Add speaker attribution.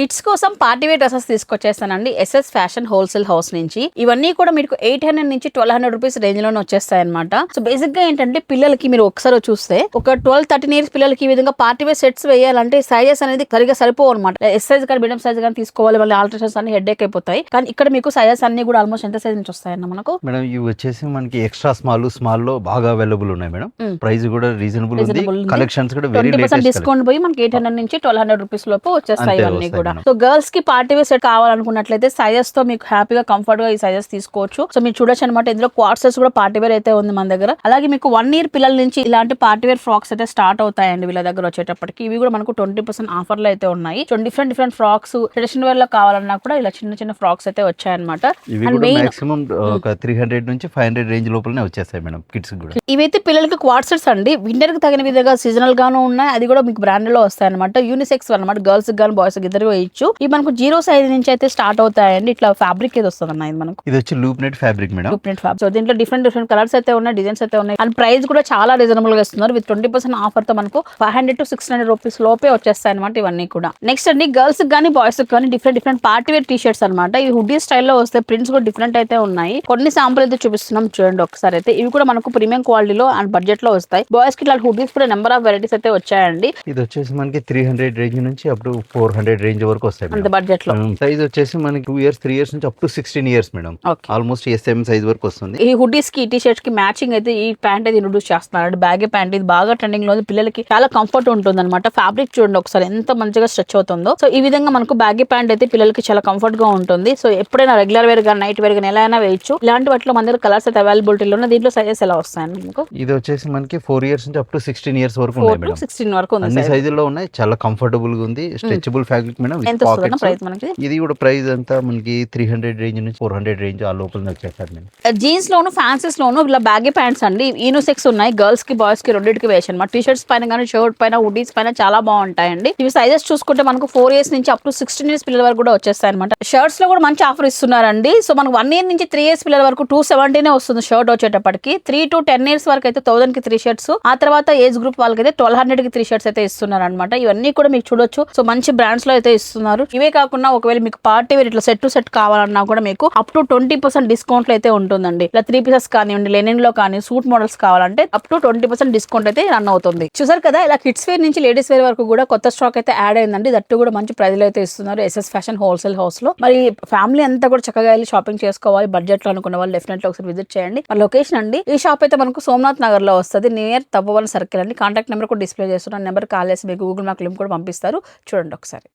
Speaker 1: Kids కోసం party wear dresses తీసుకొచ్చేస్తానండి. S S fashion wholesale house నుంచి. ఇవన్నీ కూడా మీకు ఎయిట్ హండ్రెడ్ నుంచి ట్వెల్వ్ హండ్రెడ్ రూపీస్ రేంజ్లోనే వచ్చేస్తాయి అనమాట సో బేసిక్గా ఏంటంటే పిల్లలకి మీరు ఒకసారి చూస్తే ఒక ట్వెల్వ్ థర్టీన్ ఇయర్స్ పిల్లలకి ఈ విధంగా పార్టీ వేర్ సెట్స్ వేయాలంటే సైజెస్ అనేది సరిగా సరిపోవు అనమాట ఎస్ సైజ్ కానీ మీడియం సైజ్ కానీ తీసుకోవాలి మళ్ళీ ఆల్టరేషన్స్ అన్ని హెడ్ ఏక్ అయిపోతాయి. కానీ ఇక్కడ మీకు సైజెస్ అన్ని కూడా ఆల్మోస్ట్ ఎంత సైజ్ నుంచి వస్తాయన్న మనకు?
Speaker 2: మేడం ఇవి వచ్చేసి మనకి ఎక్స్ట్రా స్మాల్ స్మాల్లో బాగా అవైలబుల్ ఉన్నాయి మేడం. ప్రైస్ కూడా రీజనబుల్ ఉంది. కలెక్షన్స్ కూడా వెరీ
Speaker 1: డిస్కౌంట్ పోయి మనకి ఎయిట్ హండ్రెడ్ నుంచి ట్వెల్వ్ హండ్రెడ్ రూపీస్ లోపు వచ్చేస్తాయి ఇవన్నీ
Speaker 2: వస్తాయి
Speaker 1: కూడా. సో గర్ల్స్కి పార్టీ వేర్ సెట్ కావాలనుకున్నట్లయితే సైజెస్తో మీకు హ్యాపీగా కంఫర్ట్గా ఈ సైజెస్ తీసుకోవచ్చు. సో మీరు చూడొచ్చు అనమాట ఇందులో క్వార్టర్స్ కూడా పార్టీ వేర్ అయితే ఉంది మన దగ్గర. అలాగే మీకు వన్ ఇయర్ పిల్లల నుంచి ఇలాంటి పార్టీ వేర్ ఫ్రాక్స్ అయితే స్టార్ట్ అవుతాయండి వీళ్ళ దగ్గర వచ్చేటప్పటికి. ఇవి కూడా మనకు ట్వంటీ పర్సెంట్ ఆఫర్లో అయితే ఉన్నాయి. So different different frocks traditional వేర్లో కావాలన్నా కూడా ఇలా చిన్న చిన్న ఫ్రాక్స్ అయితే వచ్చాయన్నమాట.
Speaker 2: మాక్సిమం ఒక త్రీ హండ్రెడ్ నుంచి ఫైవ్ హండ్రెడ్ రేంజ్ లోపలనే వచ్చేస్తాయి మేడం కిడ్స్ కూడా.
Speaker 1: ఇవైతే పిల్లలకి క్వార్టర్స్ అండి. వింటర్కి తగిన విధంగా సీజనల్ గాను ఉన్నాయి. అది కూడా మీకు బ్రాండ్లో వస్తాయి అనమాట యూనిసెక్స్ అనమాట గర్ల్స్ గాను బాయ్స్ ఇద్దరు వేయచ్చు ఇవి మనకు జీరో సైజ్ నుంచి అయితే స్టార్ట్ అవుతాయండి. ఇట్లా ఫ్యాబ్రిక్ ఏది వస్తుంది అన్న ఇది మనకు?
Speaker 2: ఇది వచ్చి loop net fabric madam.
Speaker 1: Print fabric so దీంట్లో డిఫరెంట్ డిఫరెంట్ కలర్స్ అయితే ఉన్నాయి డిజైన్స్ అయితే ఉన్నాయి. అండ్ ప్రైస్ కూడా చాలా రీజనబుల్గా ఇస్తున్నారు. విత్ ట్వంటీ పర్సెంట్ ఆఫర్తో మనకు five hundred to six hundred rupees లోపే వచ్చేస్తాయి అనమాట ఇవన్నీ కూడా. నెక్స్ట్ అండి గర్ల్స్ కానీ బాయ్స్ కానీ different different party wear T shirts అనమాట ఇవి హుడీ స్టైల్లో వస్తే ప్రింట్స్ కూడా డిఫరెంట్ అయితే ఉన్నాయి. కొన్ని శాంపుల్ అయితే చూపిస్తున్నాం చూడండి ఒకసారి అయితే. ఇవి కూడా మనకు ప్రీమియం క్వాలిటీలో అండ్ బడ్జెట్లో వస్తాయి. బాయ్స్కి ఇట్లా హుడీస్ కూడా నెంబర్ ఆఫ్ వెరైటీస్ అయితే వచ్చాయండి.
Speaker 2: ఇది వచ్చేసి మనకి త్రీ హండ్రెడ్ రేంజ్ నుంచి up to four hundred range వరకు వస్తాయి
Speaker 1: అంత బడ్జెట్లో.
Speaker 2: సైజ్ వచ్చేసి మనకి టూ ఇయర్స్ త్రీ ఇయర్స్ నుంచి up to sixteen years madam. Almost S M size వరకు వస్తుంది.
Speaker 1: ఈ హుడీస్కి టీ షర్ట్స్కి మ్యాచింగ్ అయితే ఈ ప్యాంట్ అయితే ఇంట్రొడ్యూస్ చేస్తున్నారు బ్యాగే ప్యాంట్ ఇది బాగా ట్రెండింగ్లో ఉంది. పిల్లలకి చాలా కంఫర్ట్ ఉంటుంది అనమాట ఫ్యాబ్రిక్ చూడండి ఒకసారి ఎంత మంచిగా స్ట్రెచ్ అవుతుందో. సో ఈ విధంగా మనకు బ్యాగే ప్యాంట్ అయితే పిల్లలకి చాలా కంఫర్ట్గా ఉంటుంది. సో ఎప్పుడైనా రెగ్యులర్ వేర్గా నైట్ వేర్గా ఎలా అయినా వేయచ్చు. ఇలాంటి వాటిలో మన దగ్గర కలర్స్ అయితే అవైలబిలిటీలో ఉన్నాయి. దీంట్లో సైజెస్ ఎలా వస్తాయండి మీకు?
Speaker 2: ఇది వచ్చేసి మనకి ఫోర్ ఇయర్స్ నుంచి అప్ టు సిక్స్టీన్ ఇయర్స్ వరకు ఉన్నాయి
Speaker 1: సిక్స్టీన్ వరకు
Speaker 2: అన్ని. సైజుల్లో ఉన్నాయి. చాలా కంఫర్టబుల్గా ఉంది. స్ట్రెచబుల్ ఫ్యాబ్రిక్ మేడం ఇది కూడా ప్రైస్ అంతా మనకి త్రీ హండ్రెడ్ రేంజ్ నుంచి ఫోర్ హండ్రెడ్ రేంజ్ ఆ లోపల వచ్చేస్తారు మేడం
Speaker 1: జీన్స్ లోను ఫ్యాన్సీస్ లోను ఇలా బ్యాగీ ప్యాంట్స్ అండి. ఈనోసెక్స్ ఉన్నాయి. గర్ల్స్కి బాయ్స్కి రెండింటికి వేసాను. అనమాట టీ షర్ట్స్ పైన కానీ షర్ట్ పైన హుడీస్ పైన చాలా బాగుంటాయండి. ఇవి సైజెస్ చూసుకుంటే మనకు ఫోర్ ఇయర్స్ నుంచి అప్ టు సిక్స్టీన్ ఇయర్స్ పిల్లల వరకు కూడా వచ్చేస్తాయి అనమాట షర్ట్స్లో కూడా మంచి ఆఫర్ ఇస్తున్నారండి. సో మనకు వన్ ఇయర్ నుంచి త్రీ ఇయర్స్ పిల్లల వరకు టూ సెవెంటీనే వస్తుంది షర్ట్ వచ్చేటప్పటికి. త్రీ టు టెన్ ఇయర్స్ వరకు అయితే థౌసండ్కి త్రీ షర్ట్స్ ఆ తర్వాత ఏజ్ గ్రూప్ వాళ్ళకైతే ట్వెల్వ్ హండ్రెడ్కి త్రీ షర్ట్స్ అయితే ఇస్తున్నారు అనమాట ఇవన్నీ కూడా మీకు చూడొచ్చు. సో మంచి బ్రాండ్స్లో అయితే ఇస్తున్నారు. ఇవే కాకుండా ఒకవేళ మీకు పార్టీ వేర్ ఇట్లా సెట్ టు సెట్ కావాలన్నా కూడా మీకు up to twenty percent discount అయితే ఉంటుందండి. ఇలా త్రీ పీసెస్ కానివ్వండి లెనిన్లో కానీ సూట్ మోడల్స్ కావాలంటే up to twenty percent discount అయితే రన్ అవుతుంది. చూసారు కదా ఇలా కిడ్స్ వేర్ నుంచి లేడీస్ వేర్ వరకు కూడా కొత్త స్టాక్ అయితే యాడ్ అయిందండి. దట్టు కూడా మంచి ప్రైజ్లు అయితే ఇస్తున్నారు ఎస్ఎస్ ఫ్యాషన్ హోల్సేల్ హౌస్లో. మరి ఫ్యామిలీ అంతా కూడా చక్కగా వెళ్ళి షాపింగ్ చేసుకోవాలి బడ్జెట్లో అనుకున్న వాళ్ళు డెఫినెట్లీ ఒకసారి విజిట్ చేయండి. మరి లొకేషన్ అండి ఈ షాప్ అయితే మనకు సోమనాథ్ నగర్లో వస్తుంది. నియర్ తప్పవన్ సర్కిల్ అండి. కాంటాక్ట్ నెంబర్ కూడా డిస్ప్లే చేస్తున్న. నెంబర్ కాల్ చేసి మీకు గూగుల్ మ్యాప్ లింక్ కూడా పంపిస్తారు. చూడండి ఒకసారి.